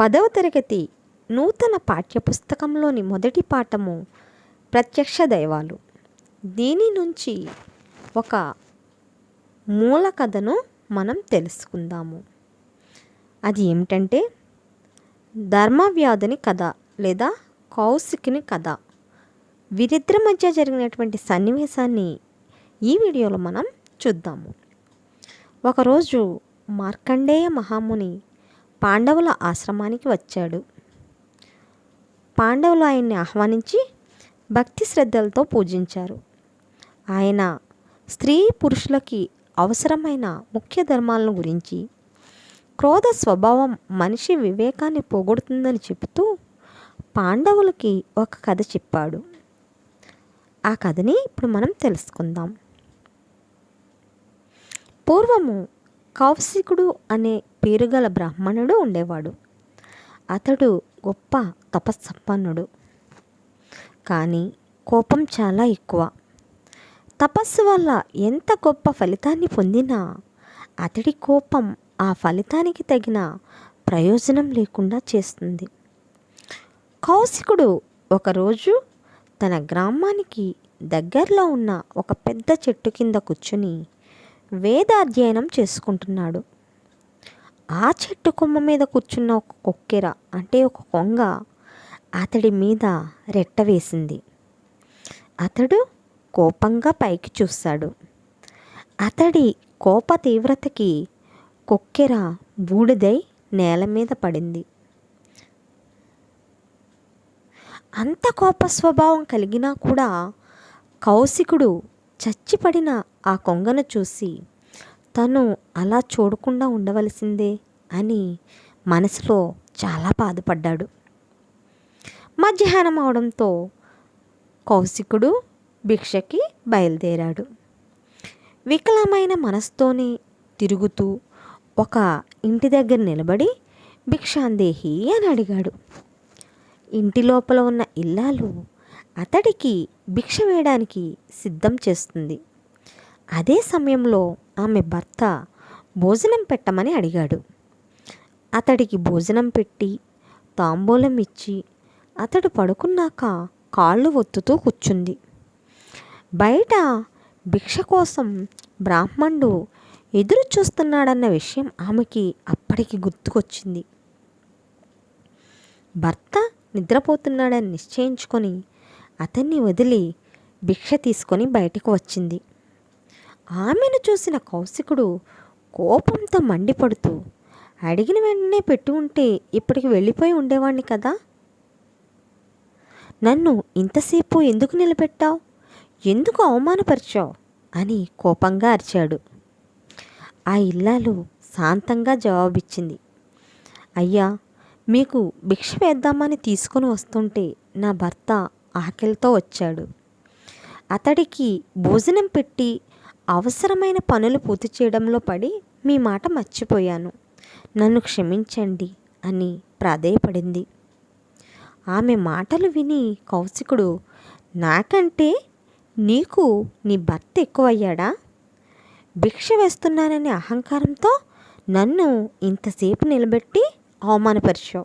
పదవ తరగతి నూతన పాఠ్యపుస్తకంలోని మొదటి పాఠము ప్రత్యక్ష దైవాలు. దీని నుంచి ఒక మూల కథను మనం తెలుసుకుందాము. అది ఏమిటంటే ధర్మవ్యాధుని కథ లేదా కౌశికుని కథ. వీరిద్దరి మధ్య జరిగినటువంటి సన్నివేశాన్ని ఈ వీడియోలో మనం చూద్దాము. ఒకరోజు మార్కండేయ మహాముని పాండవుల ఆశ్రమానికి వచ్చాడు. పాండవులు ఆయన్ని ఆహ్వానించి భక్తి శ్రద్ధలతో పూజించారు. ఆయన స్త్రీ పురుషులకి అవసరమైన ముఖ్య ధర్మాలను గురించి క్రోధ స్వభావం మనిషి వివేకాన్ని పోగొడుతుందని చెబుతూ పాండవులకి ఒక కథ చెప్పాడు. ఆ కథని ఇప్పుడు మనం తెలుసుకుందాం. పూర్వము కౌశికుడు అనే పేరుగల బ్రాహ్మణుడు ఉండేవాడు. అతడు గొప్ప తపస్సంపన్నుడు. కానీ కోపం చాలా ఎక్కువ. తపస్సు వల్ల ఎంత గొప్ప ఫలితాన్ని పొందినా అతడి కోపం ఆ ఫలితానికి తగిన ప్రయోజనం లేకుండా చేస్తుంది. కౌశికుడు ఒకరోజు తన గ్రామానికి దగ్గరలో ఉన్న ఒక పెద్ద చెట్టు కింద కూర్చుని వేదాధ్యయనం చేసుకుంటున్నాడు. ఆ చెట్టు కొమ్మ మీద కూర్చున్న ఒక కొక్కెర అంటే ఒక కొంగ అతడి మీద రెట్ట వేసింది. అతడు కోపంగా పైకి చూశాడు అతడి కోప తీవ్రతకి కొక్కెర బూడిదై నేల మీద పడింది. అంత కోప స్వభావం కలిగినా కూడా కౌశికుడు చచ్చిపడిన ఆ కొంగను చూసి తను అలా చూడకుండా ఉండవలసిందే అని మనసులో చాలా బాధపడ్డాడు. మధ్యాహ్నం అవడంతో కౌశికుడు భిక్షకి బయలుదేరాడు. వికలమైన మనసుతోనే తిరుగుతూ ఒక ఇంటి దగ్గర నిలబడి భిక్షాందేహి అని అడిగాడు. ఇంటి లోపల ఉన్న ఇల్లాలు అతడికి భిక్ష వేయడానికి సిద్ధం చేస్తుంది. అదే సమయంలో ఆమె భర్త భోజనం పెట్టమని అడిగాడు. అతడికి భోజనం పెట్టి తాంబూలం ఇచ్చి అతడు పడుకున్నాక కాళ్ళు ఒత్తుతూ కూర్చుంది. బయట భిక్ష కోసం బ్రాహ్మణుడు ఎదురు చూస్తున్నాడన్న విషయం ఆమెకి అప్పటికి గుర్తుకొచ్చింది. భర్త నిద్రపోతున్నాడని నిశ్చయించుకొని అతన్ని వదిలి భిక్ష తీసుకొని బయటకు వచ్చింది. ఆమెను చూసిన కౌశికుడు కోపంతో మండిపడుతూ అడిగిన వెంటనే పెట్టి ఉంటే ఇప్పటికి వెళ్ళిపోయి ఉండేవాణ్ణి కదా? నన్ను ఇంతసేపు ఎందుకు నిలబెట్టావు? ఎందుకు అవమానపరిచావు? అని కోపంగా అరిచాడు. ఆ ఇల్లాలు శాంతంగా జవాబిచ్చింది. అయ్యా మీకు భిక్ష వేద్దామని తీసుకొని వస్తుంటే నా భర్త ఆకలితో వచ్చాడు. అతడికి భోజనం పెట్టి అవసరమైన పనులు పూర్తి చేయడంలో పడి మీ మాట మర్చిపోయాను. నన్ను క్షమించండి అని ప్రాధేయపడింది. ఆమె మాటలు విని కౌశికుడు నాకంటే నీకు నీ భర్త ఎక్కువయ్యాడా? భిక్ష వేస్తున్నాననే అహంకారంతో నన్ను ఇంతసేపు నిలబెట్టి అవమానపరిచావు.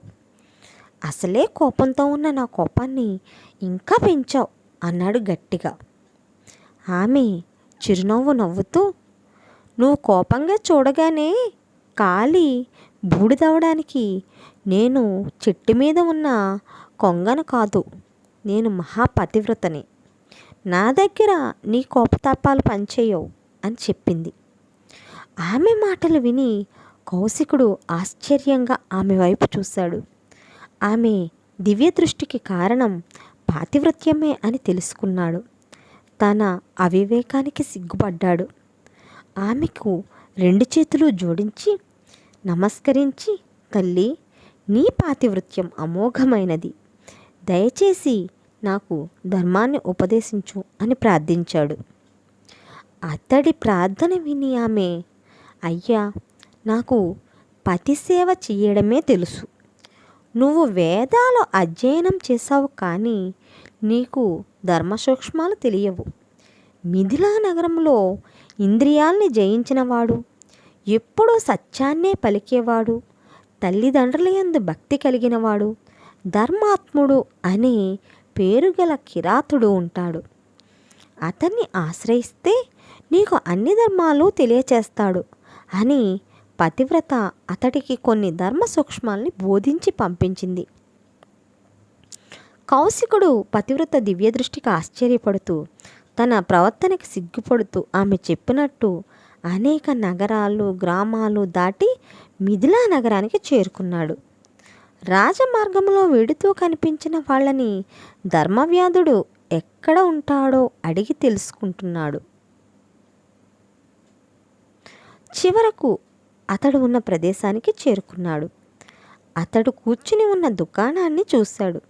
అసలే కోపంతో ఉన్న నా కోపాన్ని ఇంకా పెంచావు అన్నాడు గట్టిగా. ఆమె చిరునవ్వు నవ్వుతూ నువ్వు కోపంగా చూడగానే కాలి బూడిదవడానికి నేను చెట్టు మీద ఉన్న కొంగను కాదు నేను మహాపతివ్రతని. నా దగ్గర నీ కోపతాపాలు పనిచేయవు అని చెప్పింది. ఆమె మాటలు విని కౌశికుడు ఆశ్చర్యంగా ఆమె వైపు చూశాడు. ఆమె దివ్య దృష్టికి కారణం పాతివృత్యమే అని తెలుసుకున్నాడు. తన అవివేకానికి సిగ్గుపడ్డాడు. ఆమెకు రెండు చేతులు జోడించి నమస్కరించి తల్లి నీ పాతివృత్యం అమోఘమైనది. దయచేసి నాకు ధర్మాన్ని ఉపదేశించు అని ప్రార్థించాడు. అతడి ప్రార్థన విని ఆమె అయ్యా నాకు పతి సేవ చేయడమే తెలుసు. నువ్వు వేదాలు అధ్యయనం చేశావు కానీ నీకు ధర్మ సూక్ష్మాలు తెలియవు. మిథిలా నగరంలో ఇంద్రియాల్ని జయించినవాడు ఎప్పుడూ సత్యాన్నే పలికేవాడు తల్లిదండ్రుల యందు భక్తి కలిగినవాడు ధర్మాత్ముడు అనే పేరు గల కిరాతుడు ఉంటాడు. అతన్ని ఆశ్రయిస్తే నీకు అన్ని ధర్మాలు తెలియచేస్తాడు అని పతివ్రత అతడికి కొన్ని ధర్మ సూక్ష్మాల్ని బోధించి పంపించింది. కౌశికుడు పతివ్రత దివ్యదృష్టికి ఆశ్చర్యపడుతూ తన ప్రవర్తనకి సిగ్గుపడుతూ ఆమె చెప్పినట్టు అనేక నగరాలు గ్రామాలు దాటి మిథిలా నగరానికి చేరుకున్నాడు. రాజమార్గంలో వెడుతూ కనిపించిన వాళ్ళని ధర్మవ్యాధుడు ఎక్కడ ఉంటాడో అడిగి తెలుసుకుంటున్నాడు. చివరకు అతడు ఉన్న ప్రదేశానికి చేరుకున్నాడు. అతడు కూర్చుని ఉన్న దుకాణాన్ని చూశాడు.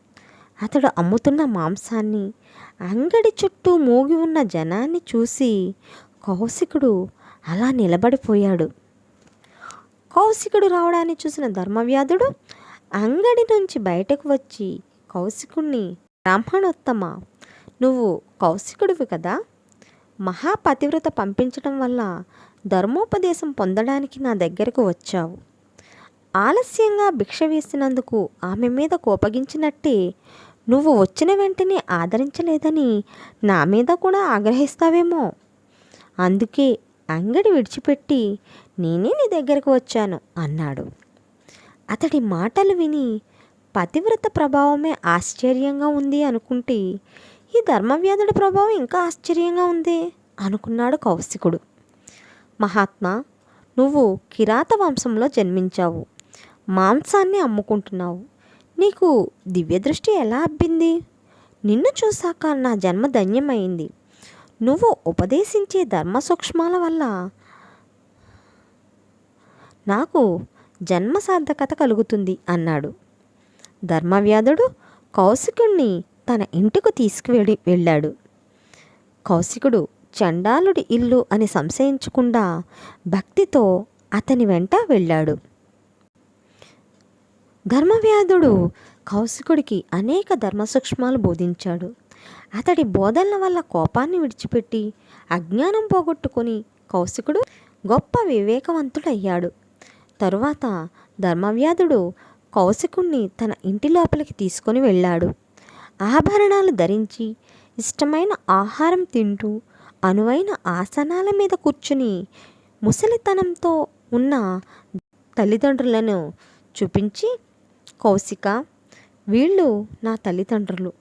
అతడు అమ్ముతున్న మాంసాన్ని అంగడి చుట్టూ మూగి ఉన్న జనాన్ని చూసి కౌశికుడు అలా నిలబడిపోయాడు. కౌశికుడు రావడాన్ని చూసిన ధర్మవ్యాధుడు అంగడి నుంచి బయటకు వచ్చి కౌశికుణ్ణి బ్రాహ్మణోత్తమ నువ్వు కౌశికుడివి కదా? మహాపతివ్రత పంపించడం వల్ల ధర్మోపదేశం పొందడానికి నా దగ్గరకు వచ్చావు. ఆలస్యంగా భిక్ష వేసినందుకు ఆమె మీద కోపగించినట్టే నువ్వు వచ్చిన వెంటనే ఆదరించలేదని నా మీద కూడా ఆగ్రహిస్తావేమో. అందుకే అంగడి విడిచిపెట్టి నేనే నీ దగ్గరకు వచ్చాను అన్నాడు. అతడి మాటలు విని పతివ్రత ప్రభావమే ఆశ్చర్యంగా ఉంది అనుకుంటే ఈ ధర్మవ్యాధుడి ప్రభావం ఇంకా ఆశ్చర్యంగా ఉంది అనుకున్నాడు కౌశికుడు. మహాత్మా నువ్వు కిరాత వంశంలో జన్మించావు. మాంసాన్ని అమ్ముకుంటున్నావు. నీకు దివ్యదృష్టి ఎలా అబ్బింది? నిన్ను చూశాక నా జన్మ ధన్యమైంది. నువ్వు ఉపదేశించే ధర్మ సూక్ష్మాల వల్ల నాకు జన్మ సార్థకత కలుగుతుంది అన్నాడు. ధర్మవ్యాధుడు కౌశికుణ్ణి తన ఇంటికి తీసుకువెళ్ళి వెళ్ళాడు. కౌశికుడు చండాలుడి ఇల్లు అని సంశయించకుండా భక్తితో అతని వెంట వెళ్ళాడు. ధర్మవ్యాధుడు కౌశికుడికి అనేక ధర్మ సూక్ష్మాలు బోధించాడు. అతడి బోధనల వల్ల కోపాన్ని విడిచిపెట్టి అజ్ఞానం పోగొట్టుకొని కౌశికుడు గొప్ప వివేకవంతుడయ్యాడు. తరువాత ధర్మవ్యాధుడు కౌశికుణ్ణి తన ఇంటి లోపలికి తీసుకొని వెళ్ళాడు. ఆభరణాలు ధరించి ఇష్టమైన ఆహారం తింటూ అనువైన ఆసనాల మీద కూర్చుని ముసలితనంతో ఉన్న తల్లిదండ్రులను చూపించి కౌశిక వీళ్ళు నా తల్లిదండ్రులు.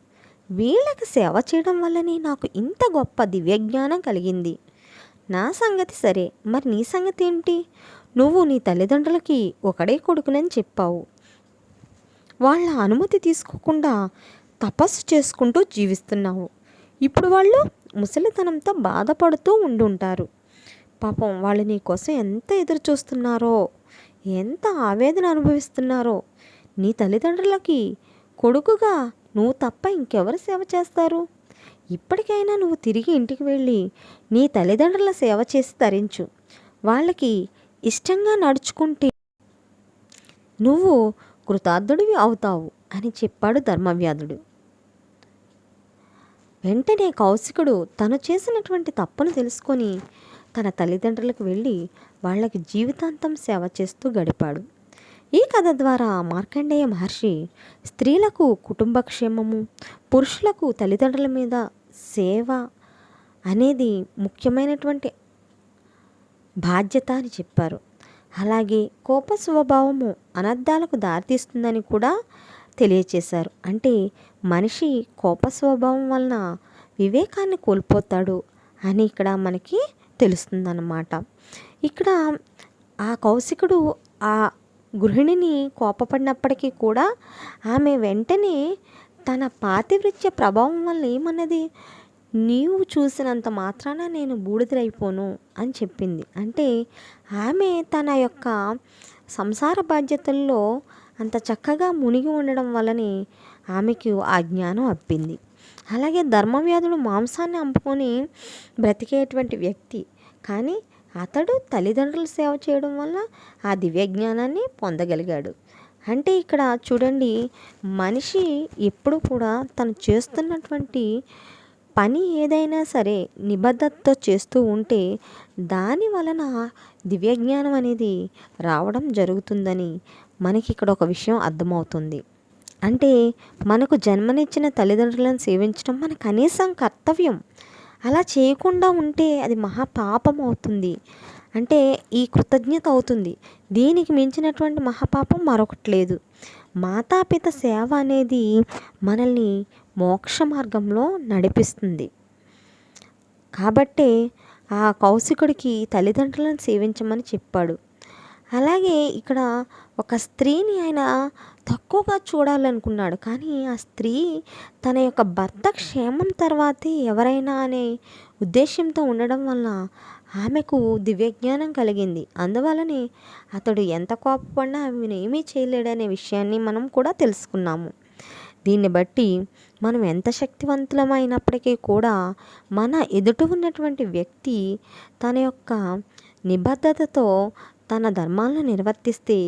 వీళ్ళకి సేవ చేయడం వల్లనే నాకు ఇంత గొప్ప దివ్యజ్ఞానం కలిగింది. నా సంగతి సరే మరి నీ సంగతి ఏంటి? నువ్వు నీ తల్లిదండ్రులకి ఒకడే కొడుకునని చెప్పావు. వాళ్ళ అనుమతి తీసుకోకుండా తపస్సు చేసుకుంటూ జీవిస్తున్నావు. ఇప్పుడు వాళ్ళు ముసలితనంతో బాధపడుతూ ఉండుంటారు. పాపం వాళ్ళు నీ కోసం ఎంత ఎదురు చూస్తున్నారో ఎంత ఆవేదన అనుభవిస్తున్నారో నీ తల్లిదండ్రులకి కొడుకుగా నువ్వు తప్ప ఇంకెవరు సేవ చేస్తారు? ఇప్పటికైనా నువ్వు తిరిగి ఇంటికి వెళ్ళి నీ తల్లిదండ్రుల సేవ చేసి తరించు. వాళ్ళకి ఇష్టంగా నడుచుకుంటే నువ్వు కృతార్థుడివి అవుతావు అని చెప్పాడు ధర్మవ్యాధుడు. వెంటనే కౌశికుడు తను చేసినటువంటి తప్పును తెలుసుకొని తన తల్లిదండ్రులకు వెళ్ళి వాళ్ళకి జీవితాంతం సేవ చేస్తూ గడిపాడు. ఈ కథ ద్వారా మార్కండేయ మహర్షి స్త్రీలకు కుటుంబక్షేమము పురుషులకు తల్లిదండ్రుల మీద సేవ అనేది ముఖ్యమైనటువంటి బాధ్యత అని చెప్పారు. అలాగే కోప స్వభావము అనర్థాలకు దారితీస్తుందని కూడా తెలియచేశారు. అంటే మనిషి కోప స్వభావం వలన వివేకాన్ని కోల్పోతాడు అని ఇక్కడ మనకి తెలుస్తుందన్నమాట. ఇక్కడ ఆ కౌశికుడు ఆ గృహిణిని కోపపడినప్పటికీ కూడా ఆమె వెంటనే తన పాతివృత్య ప్రభావం వల్ల ఏమన్నది? నీవు చూసినంత మాత్రాన నేను బూడిదలైపోను అని చెప్పింది. అంటే ఆమె తన యొక్క సంసార బాధ్యతల్లో అంత చక్కగా మునిగి ఉండడం వల్లనే ఆమెకు ఆ జ్ఞానం అప్పింది. అలాగే ధర్మవ్యాధుడు మాంసాన్ని అమ్ముకొని బ్రతికేటువంటి వ్యక్తి. కానీ అతడు తల్లిదండ్రులు సేవ చేయడం వల్ల ఆ దివ్యజ్ఞానాన్ని పొందగలిగాడు. అంటే ఇక్కడ చూడండి మనిషి ఎప్పుడు కూడా తను చేస్తున్నటువంటి పని ఏదైనా సరే నిబద్ధతతో చేస్తూ ఉంటే దాని వలన దివ్యజ్ఞానం అనేది రావడం జరుగుతుందని మనకి ఇక్కడ ఒక విషయం అర్థమవుతుంది. అంటే మనకు జన్మనిచ్చిన తల్లిదండ్రులను సేవించడం మన కనీసం కర్తవ్యం. అలా చేయకుండా ఉంటే అది మహాపాపం అవుతుంది. అంటే ఈ కృతజ్ఞత అవుతుంది. దీనికి మించినటువంటి మహాపాపం మరొకటి లేదు. మాతాపిత సేవ అనేది మనల్ని మోక్ష మార్గంలో నడిపిస్తుంది. కాబట్టే ఆ కౌశికుడికి తల్లిదండ్రులను సేవించమని చెప్పాడు. అలాగే ఇక్కడ ఒక స్త్రీని ఆయన తక్కువగా చూడాలనుకున్నాడు. కానీ ఆ స్త్రీ తన యొక్క భర్త క్షేమం తర్వాతే ఎవరైనా అనే ఉద్దేశంతో ఉండడం వల్ల ఆమెకు దివ్యజ్ఞానం కలిగింది. అందువలనే అతడు ఎంత కోపపడినా ఆమెను ఏమీ చేయలేడనే విషయాన్ని మనం కూడా తెలుసుకున్నాము. దీన్ని బట్టి మనం ఎంత శక్తివంతులమైనప్పటికీ కూడా మన ఎదుట ఉన్నటువంటి వ్యక్తి తన యొక్క నిబద్ధతతో తన ధర్మాలను నిర్వర్తిస్తే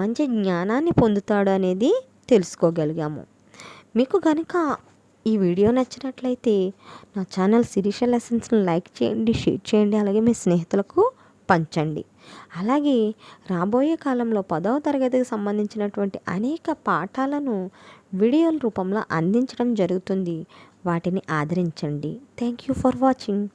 మంచి జ్ఞానాన్ని పొందుతాడు అనేది తెలుసుకోగలిగాము. మీకు కనుక ఈ వీడియో నచ్చినట్లయితే నా ఛానల్ శిరీష లెసన్స్ని లైక్ చేయండి షేర్ చేయండి అలాగే మీ స్నేహితులకు పంచండి. అలాగే రాబోయే కాలంలో పదవ తరగతికి సంబంధించినటువంటి అనేక పాఠాలను వీడియోల రూపంలో అందించడం జరుగుతుంది. వాటిని ఆదరించండి. Thank you for watching.